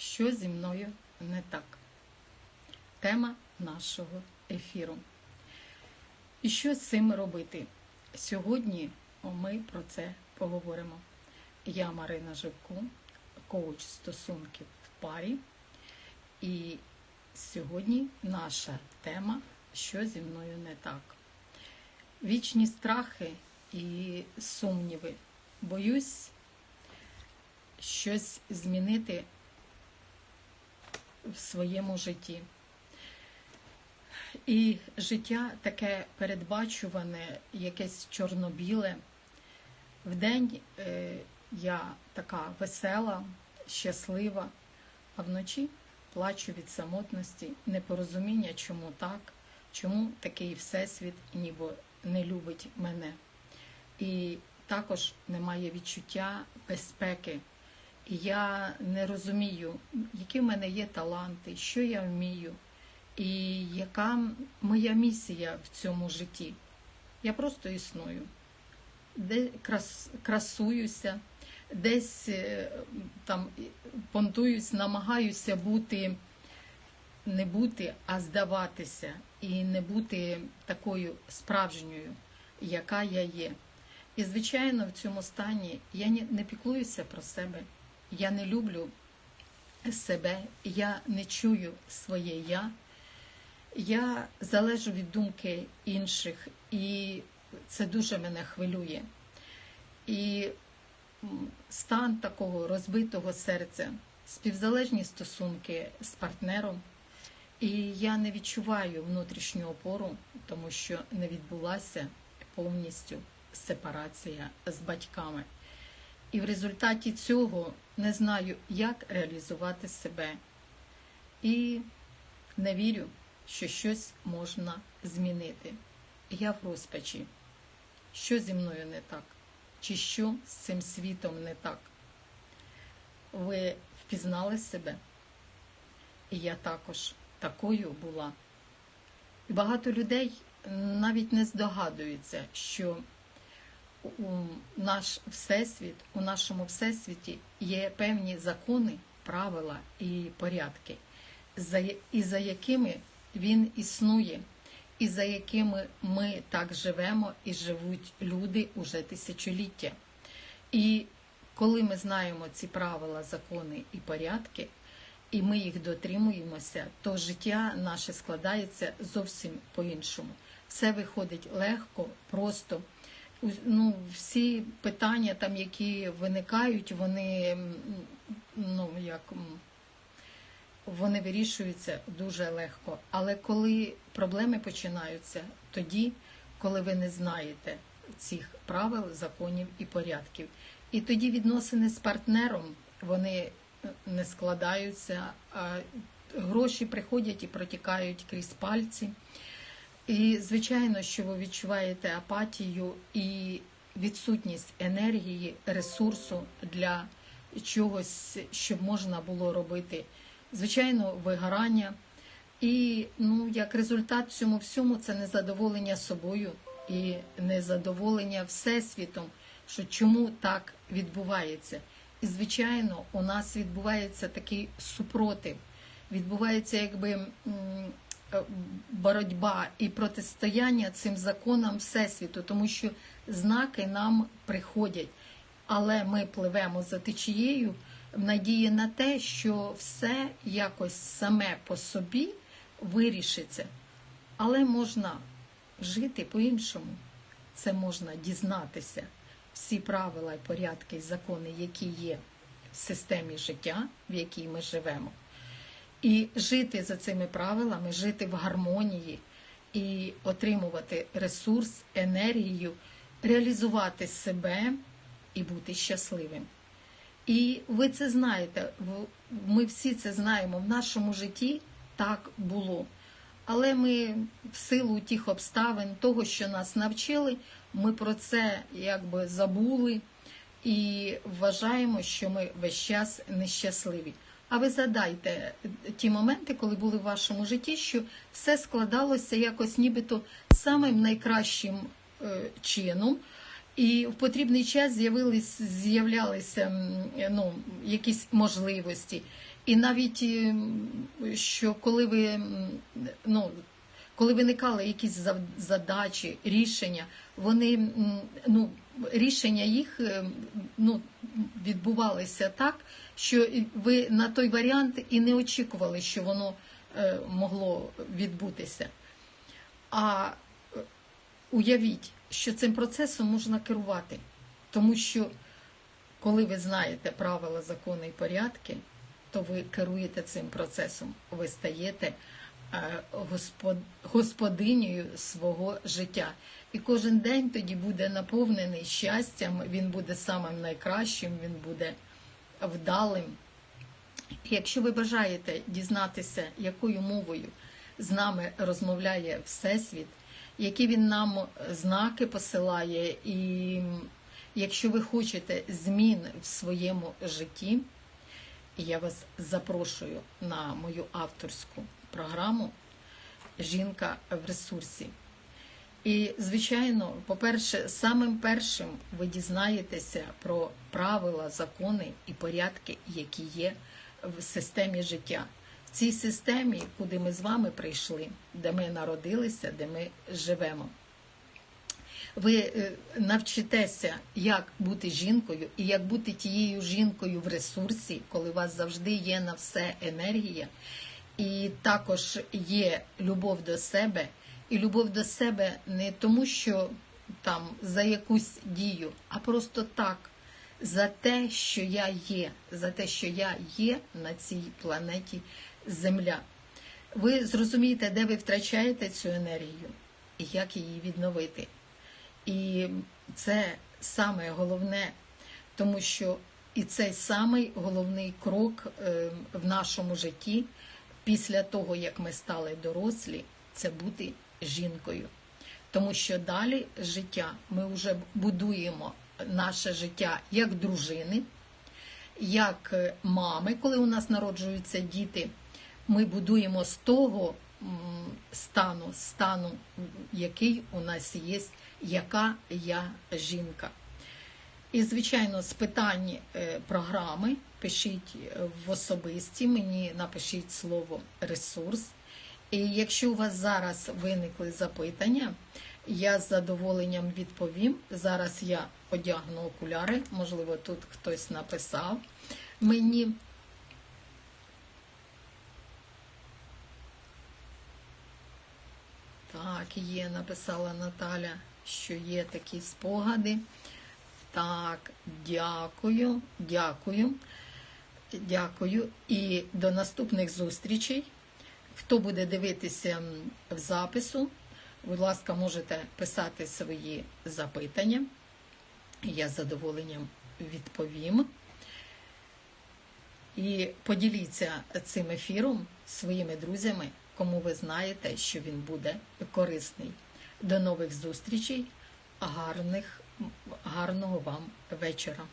що зі мною не так. Тема нашого ефіру. І що з цим робити? Сьогодні ми про це поговоримо. Я Марина Живко, коуч стосунків в парі. І сьогодні наша тема Що зі мною не так. Вічні страхи і сумніви. Боюсь щось змінити в своєму житті. І життя таке передбачуване, якесь чорно-біле. Вдень е, я така весела, щаслива, а вночі плачу від самотності, непорозуміння, чому так, чому такий всесвіт ніби не любить мене. І також немає відчуття безпеки. Я не розумію, які в мене є таланти, що я вмію, і яка моя місія в цьому житті. Я просто існую, де крас, красуюся, десь е, там понтуюсь, намагаюся бути, не бути, а здаватися, і не бути такою справжньою, яка я є. І, звичайно, в цьому стані я не піклуюся про себе, я не люблю себе, я не чую своє я. Я залежу від думки інших, і це дуже мене хвилює. І стан такого розбитого серця, співзалежні стосунки з партнером. І я не відчуваю внутрішню опору, тому що не відбулася повністю сепарація з батьками. І в результаті цього не знаю, як реалізувати себе. І не вірю, що щось можна змінити. Я в розпачі. Що зі мною не так? Чи що з цим світом не так? Ви впізнали себе? І я також такою була. І багато людей навіть не здогадуються, що у наш всесвіт, у нашому всесвіті є певні закони, правила і порядки, і за якими він існує, і за якими ми так живемо і живуть люди уже тисячоліття. І коли ми знаємо ці правила, закони і порядки, і ми їх дотримуємося, то життя наше складається зовсім по-іншому. Все виходить легко, просто. Ну, всі питання, там, які виникають, вони ну, як, вони вирішуються дуже легко. Але коли проблеми починаються, тоді, коли ви не знаєте цих правил, законів і порядків, і тоді відносини з партнером вони не складаються, а гроші приходять і протікають крізь пальці. І, звичайно, що ви відчуваєте апатію і відсутність енергії, ресурсу для чогось, щоб можна було робити. Звичайно, вигорання. І ну, як результат цьому всьому це незадоволення собою і незадоволення всесвітом, що чому так відбувається. І, звичайно, у нас відбувається такий супротив, відбувається якби боротьба і протистояння цим законам Всесвіту, тому що знаки нам приходять, але ми пливемо за течією в надії на те, що все якось саме по собі вирішиться. Але можна жити по-іншому. Це можна дізнатися, всі правила, і порядки і закони, які є в системі життя, в якій ми живемо. І жити за цими правилами, жити в гармонії і отримувати ресурс, енергію, реалізувати себе і бути щасливим. І ви це знаєте, ми всі це знаємо в нашому житті так було. Але ми в силу тих обставин, того, що нас навчили, ми про це якби забули і вважаємо, що ми весь час нещасливі. А ви задайте ті моменти, коли були в вашому житті, що все складалося якось нібито самим найкращим е, чином, і в потрібний час з'явилися ну, якісь можливості. І навіть ем, що коли ви ну, коли виникали якісь задачі, рішення, вони ну, рішення їх ем, ну, відбувалися так, що ви на той варіант і не очікували, що воно е, могло відбутися. А е, уявіть, що цим процесом можна керувати, тому що коли ви знаєте правила, закони і порядки, то ви керуєте цим процесом, ви стаєте господинею свого життя. І кожен день тоді буде наповнений щастям, він буде самим найкращим, він буде вдалим. Якщо ви бажаєте дізнатися, якою мовою з нами розмовляє Всесвіт, які він нам знаки посилає, і якщо ви хочете змін в своєму житті, я вас запрошую на мою авторську програму Жінка в ресурсі. І, звичайно, по-перше, самим першим ви дізнаєтеся про правила, закони і порядки, які є в системі життя. В цій системі, куди ми з вами прийшли, де ми народилися, де ми живемо. Ви е, навчитеся, як бути жінкою і як бути тією жінкою в ресурсі, коли у вас завжди є на все енергія, і також є любов до себе. І любов до себе не тому, що там за якусь дію, а просто так, за те, що я є, за те, що я є на цій планеті Земля. Ви зрозумієте, де ви втрачаєте цю енергію і як її відновити. І це саме головне, тому що і цей самий головний крок е, в нашому житті після того, як ми стали дорослі, це бути жінкою. Тому що далі життя ми вже будуємо наше життя як дружини, як е, мами, коли у нас народжуються діти. Ми будуємо з того стану, стану, який у нас є, яка я жінка. І, звичайно, з питань е, програми пишіть е, в особисті, мені напишіть слово ресурс. І якщо у вас зараз виникли запитання, я з задоволенням відповім. Зараз я одягну окуляри, можливо, тут хтось написав мені. Так, є, написала Наталя, що є такі спогади. Так, дякую, дякую, дякую. І до наступних зустрічей. Хто буде дивитися в запису, будь ласка, можете писати свої запитання. Я з задоволенням відповім. І поділіться цим ефіром своїми друзями, кому ви знаєте, що він буде корисний. До нових зустрічей, гарних, гарного вам вечора.